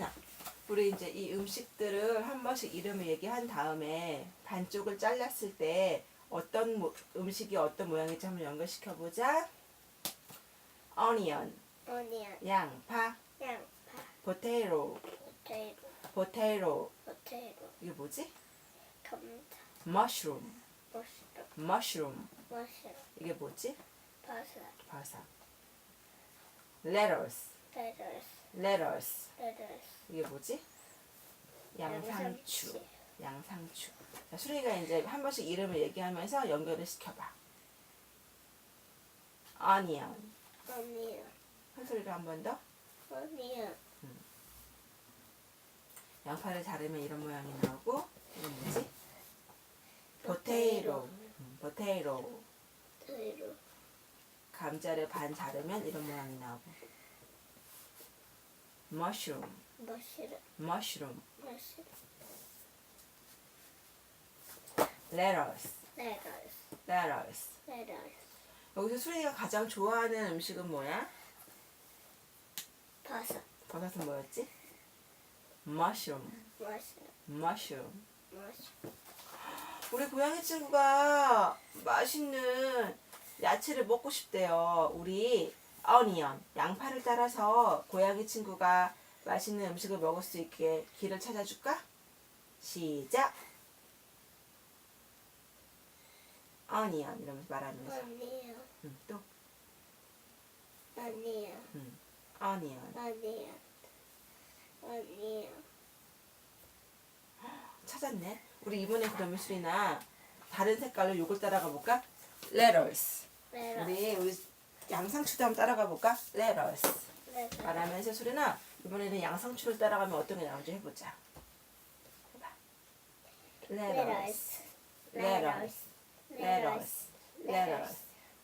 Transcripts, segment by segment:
수리나. 우리 이제 이 음식들을 한 번씩 이름을 얘기한 다음에 반쪽을 잘랐을 때 어떤 모- 음식이 어떤 모양인지 한번 연결시켜 보자. onion. 어니언, 양파. 양파, potato. 포테이토, potato. 포테이토, 이게 뭐지? 감자, mushroom. 머시룸, mushroom. 머시룸, 이게 뭐지? 버섯, 바사. Lettuce. 레더스, lettuce 레더스, 이게 뭐지? 양상추. 양상추. 자, 수리가 이제 한 번씩 이름을 얘기하면서 연결을 시켜봐. onion 어니언, 한 소리로 한 번 더? 어니언, 양파를 자르면 이런 모양이 나오고 이건 뭐지? potato. 음, potato. 포테이토, 감자를 반 자르면 이런 모양이 나오고 mushroom. 머시룸, mushroom. 머시룸, lettuce. 레더스, lettuce. 레더스, 여기서 수리가 가장 좋아하는 음식은 뭐야? 버섯, 버섯은 뭐였지? mushroom. 머시룸, mushroom. 머시룸, 우리 고양이 친구가 맛있는 야채를 먹고 싶대요. 우리 어니언 양파를 따라서 고양이 친구가 맛있는 음식을 먹을 수 있게 길을 찾아줄까? 시작. 어니언 이러면서 말하면서 어니언, 음, 또 어니언, 음, 어니언 어니언, 어니언, 찾았네. 우리 이번에 그러면 수리나 다른 색깔로 이걸 따라가 볼까? Letters. 레더스, 우리 우리 양상추도 한번 따라가 볼까? Letters. 레더스, 말하면서 수리나 이번에는 양상추를 따라가면 어떤 게 나오는지 해보자. 해봐. Letters. 레더스, Letters. Letters.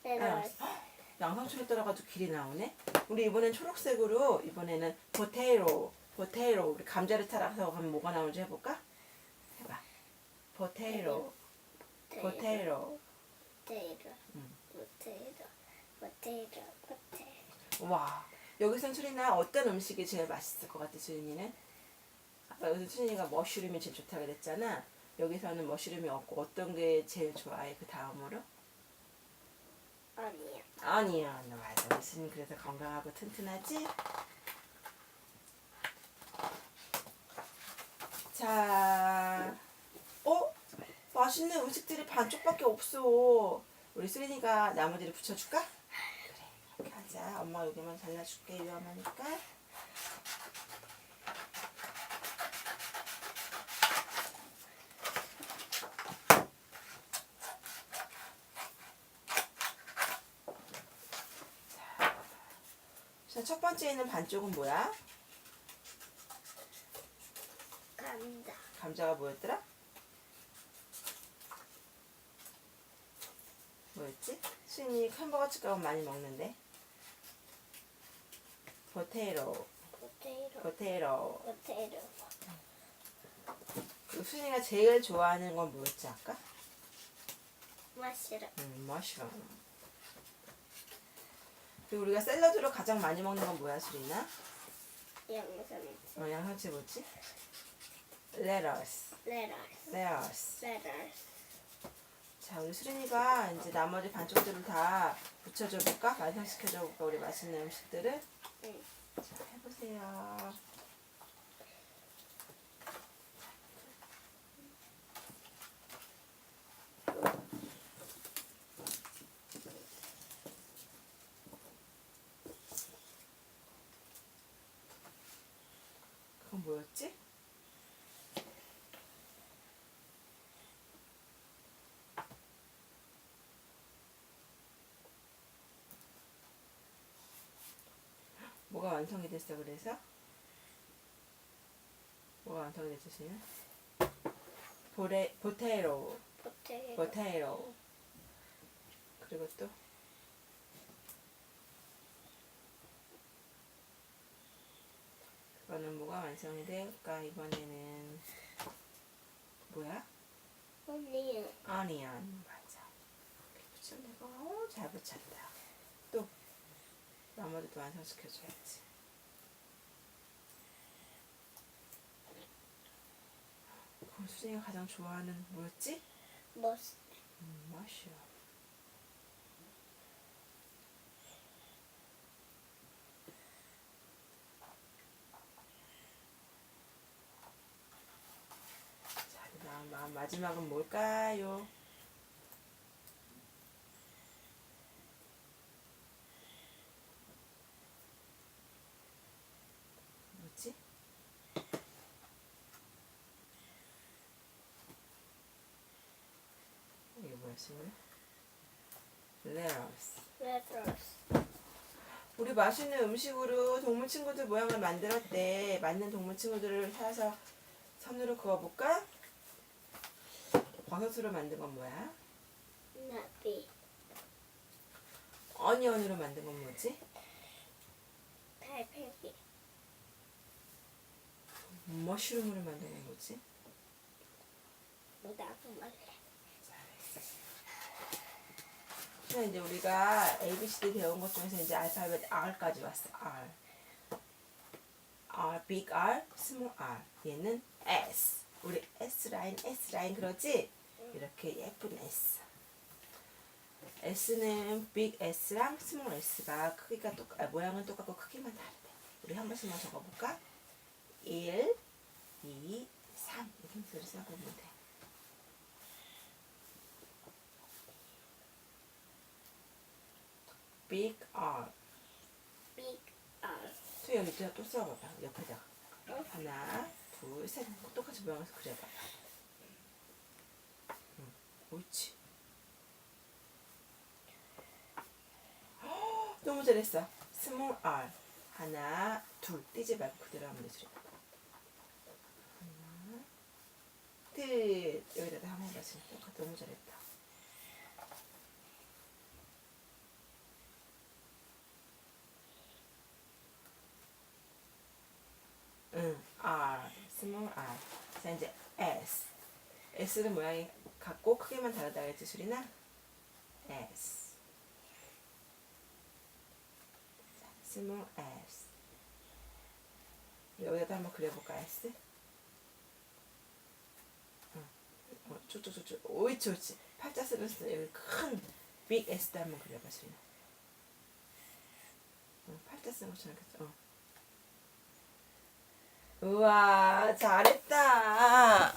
레더스, 양상추를 따라가도 길이 나오네. 우리 이번엔 초록색으로 이번에는 potato, potato. 우리 감자를 따라서 가면 뭐가 나오는지 해볼까? 해봐. potato, potato. 포테이토, 음. 포테이토, 포테이토, 포테이토. 와 여기선 수리나 어떤 음식이 제일 맛있을 것 같아 수린이는? 아까 여기서 수린이가 머쉬룸이 제일 좋다고 그랬잖아 여기서는 머쉬룸이 없고 어떤 게 제일 좋아해 그 다음으로? 아니야. 아니야 너 맞아 수린 그래서 건강하고 튼튼하지? 자 어? 맛있는 음식들이 반쪽밖에 없어 우리 수린이가 나머지를 붙여줄까? 하자 엄마 여기만 잘라줄게 위험하니까 자, 첫 번째 있는 반쪽은 뭐야? 감자. 감자가 뭐였더라? 뭐였지? 수인이 햄버거 치가고 많이 먹는데 포테이로 포테이토. 포테이로 포테이토. 그리고 수인이가 제일 좋아하는 건 뭐였지 아까? 마시라. 음, 머쉬룸 그리고 우리가 샐러드로 가장 많이 먹는 건 뭐야 수인아? 양상추. 어, 양상추 뭐지? 레터스 레터스. 레터스 레터스. 자, 우리 수린이가 이제 나머지 반쪽들을 다 붙여줘 볼까? 완성시켜줘 볼까? 우리 맛있는 음식들을? 응. 자, 해보세요. 그건 뭐였지? 뭐가 완성이 됐어 그래서? 뭐가 완성이 됐어 지금? 보레, 포테이토. 포테이로 그리고 또 그거는 뭐가 완성이 될까 이번에는 뭐야? 어니언. 아니안 맞아 되고 어, 잘 붙였다 또 나머지도 완성시켜줘야지. 그럼 수진이가 가장 좋아하는 뭐였지? 머스. 음, 맛이야. 자, 마지막은 뭘까요? 레어스. 레트로스. 우리 맛있는 음식으로 동물 친구들 모양을 만들었대. 맞는 동물 친구들을 사서 선으로 그어볼까? 버섯으로 만든 건 뭐야? 나비. 어니언으로 만든 건 뭐지? 달팽이. 머쉬룸으로 만든 건 뭐지? 나무말레. 그냥 이제 우리가 ABCD 배운 것 중에서 이제 알파벳 R까지 왔어. R. R, big R, small R. 얘는 S. 우리 S 라인, S 라인 그러지? 이렇게 예쁜 S. S는 big S랑 small S가 크기가 똑, 아, 모양은 똑같고 크기만 다르대. 우리 한 번씩만 적어볼까? 1, 2, 3 이렇게 써보면 돼. Big R. 빅 R. 수 여기 또- 또 써봐봐 옆에다가 어? 하나 둘 셋. 똑같이 모양에서 그려봐. 응, 옳지. 헉, 너무 잘했어. 스몰 R. 하나 둘. 띄지 말고 그대로 하면 되지 하나 둘. 여기다 한번 지금 똑같아. 너무 잘했다 응, R, small R. 자, 이제 S. S는 모양이 같고 크기만 다르다 그랬지, 수리나? S. 자, small S. 여기다 한번 그려볼까, S? 응. 어, 쭉쭉쭉쭉. 옳지, 옳지. 팔자 스 여기 큰 big S도 한번 그려봐, 수리나. 응, 팔자 쓰는 것처럼 어. 우와 잘했다